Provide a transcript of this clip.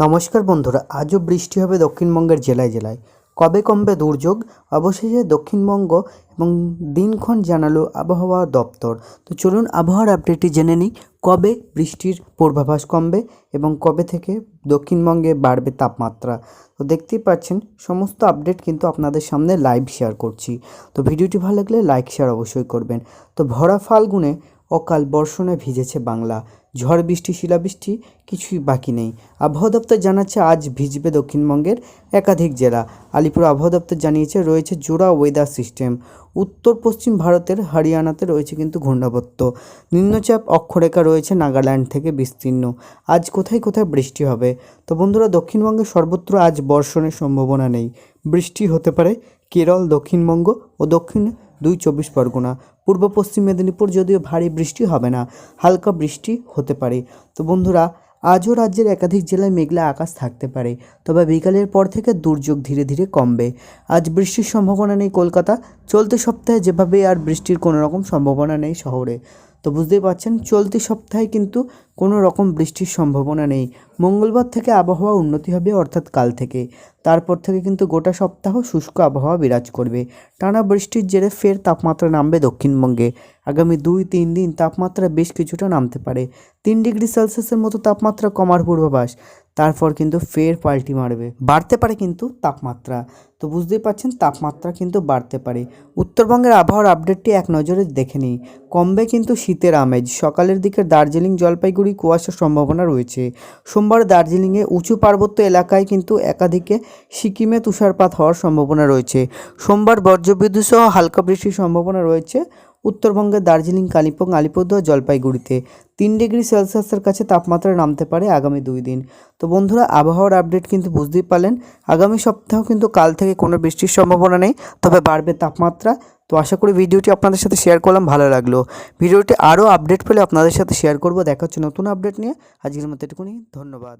নমস্কার বন্ধুরা, আজও বৃষ্টি হবে দক্ষিণবঙ্গের জেলায় জেলায়। কবে কমবে দুর্যোগ? অবশেষে দক্ষিণবঙ্গ এবং দিনক্ষণ জানালো আবহাওয়া দপ্তর। তো চলুন আবহাওয়ার আপডেটটি জেনে নিই, কবে বৃষ্টির পূর্বাভাস কমবে এবং কবে থেকে দক্ষিণবঙ্গে বাড়বে তাপমাত্রা। তো দেখতেই পাচ্ছেন, সমস্ত আপডেট কিন্তু আপনাদের সামনে লাইভ শেয়ার করছি। তো ভিডিওটি ভালো লাগলে লাইক, শেয়ার অবশ্যই করবেন। তো ভরা ফাল্গুনে অকাল বর্ষণে ভিজেছে বাংলা। ঝড় বৃষ্টি, শিলাবৃষ্টি কিছুই বাকি নেই। আবহাওয়া দপ্তর জানাচ্ছে, আজ ভিজবে দক্ষিণবঙ্গের একাধিক জেলা। আলিপুর আবহাওয়া দপ্তর জানিয়েছে, রয়েছে জোড়া ওয়েদার সিস্টেম উত্তর পশ্চিম ভারতের হরিয়ানাতে রয়েছে কিন্তু ঘূর্ণাবর্ত। নিম্নচাপ অক্ষরেখা রয়েছে নাগাল্যান্ড থেকে বিস্তীর্ণ। আজ কোথায় কোথায় বৃষ্টি হবে? তো বন্ধুরা, দক্ষিণবঙ্গে সর্বত্র আজ বর্ষণের সম্ভাবনা নেই। বৃষ্টি হতে পারে কেরল, দক্ষিণবঙ্গ ও দক্ষিণ দুই চব্বিশ পরগনা, পূর্ব পশ্চিম মেদিনীপুর যদিও ভারী বৃষ্টি হবে না, হালকা বৃষ্টি হতে পারে। তো বন্ধুরা, আজও রাজ্যের একাধিক জেলায় মেঘলা আকাশ থাকতে পারে, তবে বিকালের পর থেকে দুর্যোগ ধীরে ধীরে কমবে। আজ বৃষ্টির সম্ভাবনা নেই কলকাতা, চলতে সপ্তাহে যেভাবে আর বৃষ্টির কোনো রকম সম্ভাবনা নেই শহরে। তো বুঝতেই পারছেন, চলতি সপ্তাহে কিন্তু কোনো রকম বৃষ্টির সম্ভাবনা নেই। মঙ্গলবার থেকে আবহাওয়া উন্নতি হবে অর্থাৎ কাল থেকে। তারপর থেকে কিন্তু গোটা সপ্তাহ শুষ্ক আবহাওয়া বিরাজ করবে। টানা বৃষ্টির জেরে ফের তাপমাত্রা নামবে দক্ষিণবঙ্গে। আগামী দুই তিন দিন তাপমাত্রা বেশ কিছুটা নামতে পারে। তিন ডিগ্রি সেলসিয়াসের মতো তাপমাত্রা কমার পূর্বাভাস। তারপর কিন্তু ফের পাল্টি মারবে। বাড়তে পারে কিন্তু তাপমাত্রা। তো বুঝতেই পারছেন, তাপমাত্রা কিন্তু বাড়তে পারে। উত্তরবঙ্গের আবহাওয়ার আপডেটটি এক নজরে দেখে নিই। কমবে কিন্তু শীতের আমেজ। সকালের দিকে দার্জিলিং, জলপাইগুড়ি, কুয়াশার সম্ভাবনা রয়েছে। সোমবার দার্জিলিংয়ে উঁচু পার্বত্য এলাকায় কিন্তু একাধিকে সিকিমে তুষারপাত হওয়ার সম্ভাবনা রয়েছে। সোমবার বজ্রবিদ্যুৎ সহ হালকা বৃষ্টির সম্ভাবনা রয়েছে। উত্তরবঙ্গের দার্জিলিং, কালিম্পং, আলিপুরদুয়ার, জলপাইগুড়িতে। তিন ডিগ্রি সেলসিয়াসের কাছে তাপমাত্রা নামতে পারে আগামী দুই দিন। তো বন্ধুরা, আবহাওয়ার আপডেট কিন্তু বুঝতেই পারলেন। আগামী সপ্তাহ কিন্তু কাল থেকে কোনো বৃষ্টির সম্ভাবনা নেই, তবে বাড়বে তাপমাত্রা। তো আশা করি ভিডিওটি আপনাদের সাথে শেয়ার করলাম, ভালো লাগল। ভিডিওটি আরও আপডেট পেলে আপনাদের সাথে শেয়ার করব। দেখা হচ্ছে নতুন আপডেট নিয়ে। আজকের মতো এটুকুনি, ধন্যবাদ।